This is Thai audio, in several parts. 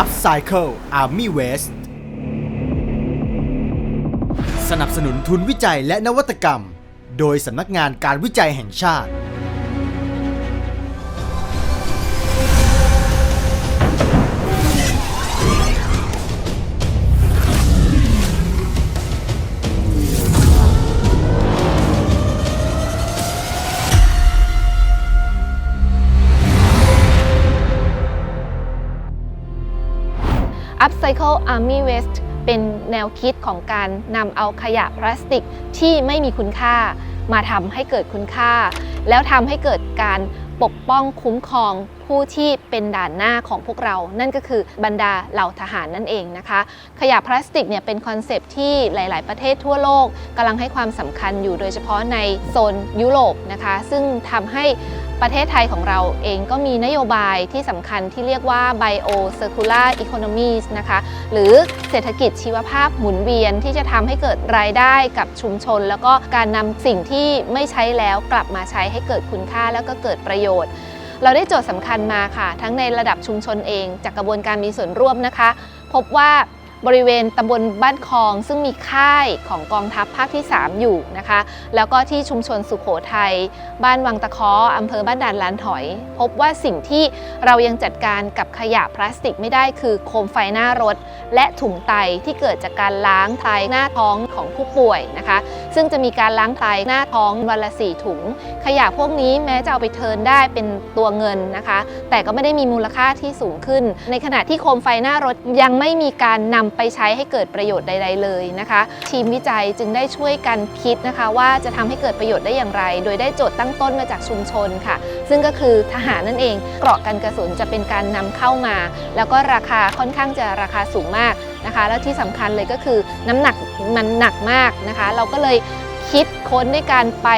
Upcycle Army West สนับสนุนทุนวิจัยและนวัตกรรม โดยสำนักงานการวิจัยแห่งชาติ Upcycle Army Waste เป็นแนวคิดของการนำเอาขยะพลาสติกที่ไม่มีคุณค่า มาทำให้เกิดคุณค่า แล้วทำให้เกิดการปกป้องคุ้มครองผู้ที่เป็นด่านหน้าของพวกเรา นั่นก็คือบรรดาเหล่าทหารนั่นเองนะคะ ขยะพลาสติกเนี่ยเป็นคอนเซปที่หลาย ๆ ประเทศทั่วโลกกำลังให้ความสำคัญอยู่โดยเฉพาะในโซนยุโรปนะคะ ซึ่งทำให้ ประเทศไทยของเราเองก็มีนโยบายที่สำคัญที่เรียกว่า Bio Circular Economies นะคะหรือเศรษฐกิจชีวภาพหมุนเวียนที่จะทำให้เกิดรายได้กับชุมชน แล้วก็การนำสิ่งที่ไม่ใช้แล้วกลับมาใช้ให้เกิดคุณค่าแล้วก็เกิดประโยชน์ เราได้โจทย์สำคัญมาค่ะ ทั้งในระดับชุมชนเองจากกระบวนการมีส่วนร่วมนะคะ พบว่า บริเวณตำบลบ้านคลอง ซึ่งมีค่ายของกองทัพภาคที่ 3 อยู่นะคะ แล้วก็ที่ชุมชนสุขโขทัยบ้านวังตะเคออำเภอบ้านด่านลานถอย พบว่าสิ่งที่เรายังจัดการกับขยะพลาสติกไม่ได้คือโคมไฟหน้ารถ และถุงไตที่เกิดจากการล้างไตหน้าท้องของผู้ป่วยนะคะ ซึ่งจะมีการล้างไตหน้าท้องวันละสี่ถุง ขยะพวกนี้แม้จะเอาไปเทินได้เป็นตัวเงินนะคะ แต่ก็ไม่ได้มีมูลค่าที่สูงขึ้น ในขณะที่โคมไฟหน้ารถยังไม่มีการนำไปใช้ให้เกิดประโยชน์ใด ๆ เลยนะคะ ทีมวิจัยจึงได้ช่วยกันคิดนะคะ ว่าจะทำให้เกิดประโยชน์ได้อย่างไร โดยได้โจทย์ตั้งต้นมาจากชุมชนค่ะ ซึ่งก็คือทหารนั่นเองเกราะกันกระสุนจะเป็นการนำเข้ามา แล้วก็ราคาค่อนข้างจะราคาสูงมากนะคะ แล้วที่สำคัญเลยก็คือน้ำหนักมันหนักมากนะคะ เราก็เลย คิดค้นด้วยการไป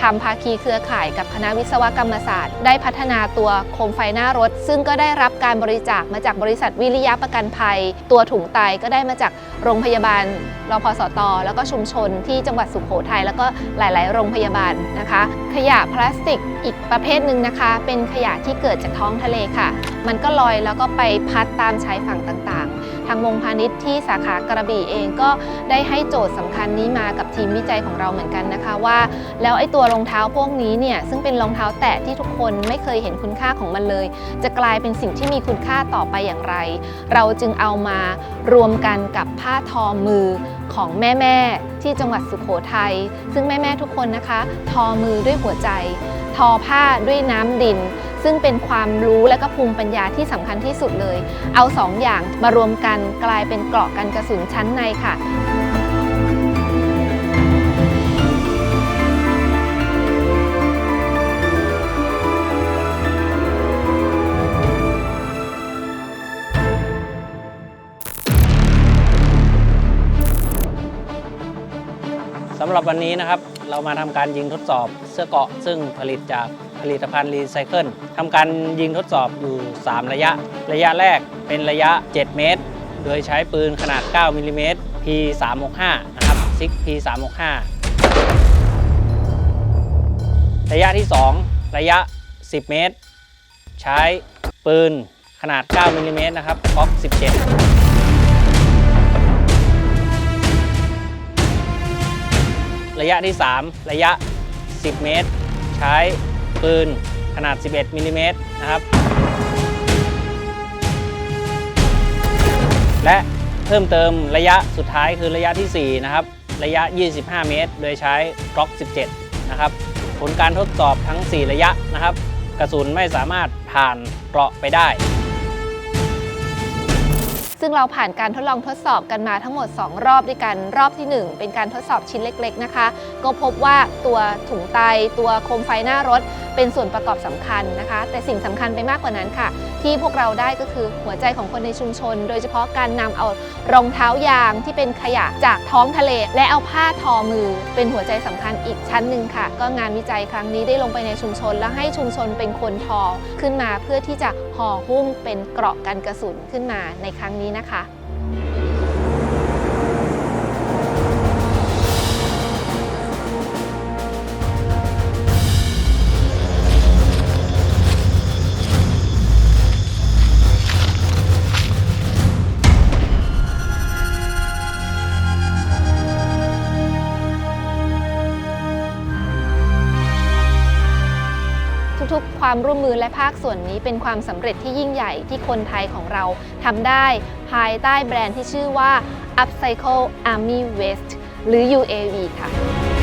ทำภาคีเครือข่ายกับคณะวิศวกรรมศาสตร์ ได้พัฒนาตัวโคมไฟหน้ารถ ซึ่งก็ได้รับการบริจาคมาจากบริษัทวิริยะประกันภัย ตัวถุงไตก็ได้มาจากโรงพยาบาลรพสต แล้วก็ชุมชนที่จังหวัดสุขโขทัยแล้วก็หลาย ๆ โรงพยาบาลนะคะ ขยะพลาสติกอีกประเภทหนึ่งนะคะ เป็นขยะที่เกิดจากท้องทะเลค่ะ มันก็ลอยแล้วก็ไปพัดตามชายฝั่งต่าง ๆ ทางวงพาณิชย์ที่สาขากระบี่เองก็ได้ให้โจทย์สำคัญนี้มากับทีมวิจัยของเราเหมือนกันนะคะว่า แล้วไอ้ตัวรองเท้าพวกนี้เนี่ยซึ่งเป็นรองเท้าแตะที่ทุกคนไม่เคยเห็นคุณค่าของมันเลย จะกลายเป็นสิ่งที่มีคุณค่าต่อไปอย่างไร เราจึงเอามารวมกันกับผ้าทอมือของแม่ๆที่จังหวัดสุขโขทัยซึ่งแม่ๆทุกคนนะคะ ทอมือด้วยหัวใจ ทอผ้าด้วยน้ำดิน ซึ่งเป็นความรู้และก็ภูมิปัญญาที่สำคัญที่สุดเลย เอาสองอย่างมารวมกันกลายเป็นเกราะกันกระสุนชั้นในค่ะสำหรับวันนี้นะครับ เรามาทำการยิงทดสอบเสื้อเกาะ ซึ่งผลิตจากผลิตภัณฑ์รีไซเคิลทำการยิงทดสอบอยู่ 3 ระยะ ระยะแรกเป็นระยะ 7 เมตร โดยใช้ปืนขนาด 9มิลลิเมตร P365 นะครับซิก P365 ระยะที่ 2 ระยะ 10 เมตร ใช้ปืนขนาด 9มิลลิเมตรนะครับก๊อก17 ระยะที่ 3 ระยะ 10 เมตร ใช้ปืนขนาด 11 มิลลิเมตรนะครับ และเพิ่มเติมระยะสุดท้ายคือระยะที่ 4 นะครับ ระยะ 25 เมตร โดยใช้กล็อก 17 นะครับ ผลการทดสอบทั้ง 4 ระยะนะครับ กระสุนไม่สามารถผ่านเกราะไปได้ ซึ่งเราผ่านการทดลองทดสอบกันมาทั้งหมด 2 รอบด้วยกันรอบที่ 1 เป็นการทดสอบชิ้นเล็ก ๆ นะคะ ก็พบว่าตัวถุงไตตัวโคมไฟหน้ารถ เป็นส่วนประกอบสำคัญนะคะ แต่สิ่งสำคัญไปมากกว่านั้นค่ะ ที่พวกเราได้ก็คือหัวใจของคนในชุมชน โดยเฉพาะการนำเอารองเท้ายางที่เป็นขยะจากท้องทะเล และเอาผ้าทอมือ เป็นหัวใจสำคัญอีกชั้นหนึ่งค่ะ ก็งานวิจัยครั้งนี้ได้ลงไปในชุมชน และให้ชุมชนเป็นคนทอขึ้นมาเพื่อที่จะห่อหุ้มเป็นเกราะกันกระสุนขึ้นมาในครั้งนี้นะคะุกความร่วมมือและภาคส่วนนี้เป็นความสำเร็จที่ยิ่งใหญ่ที่คนไทยของเราทำได้ภายใต้แบรนด์ที่ชื่อว่า Upcycle Army Waste หรือ UAV ค่ะ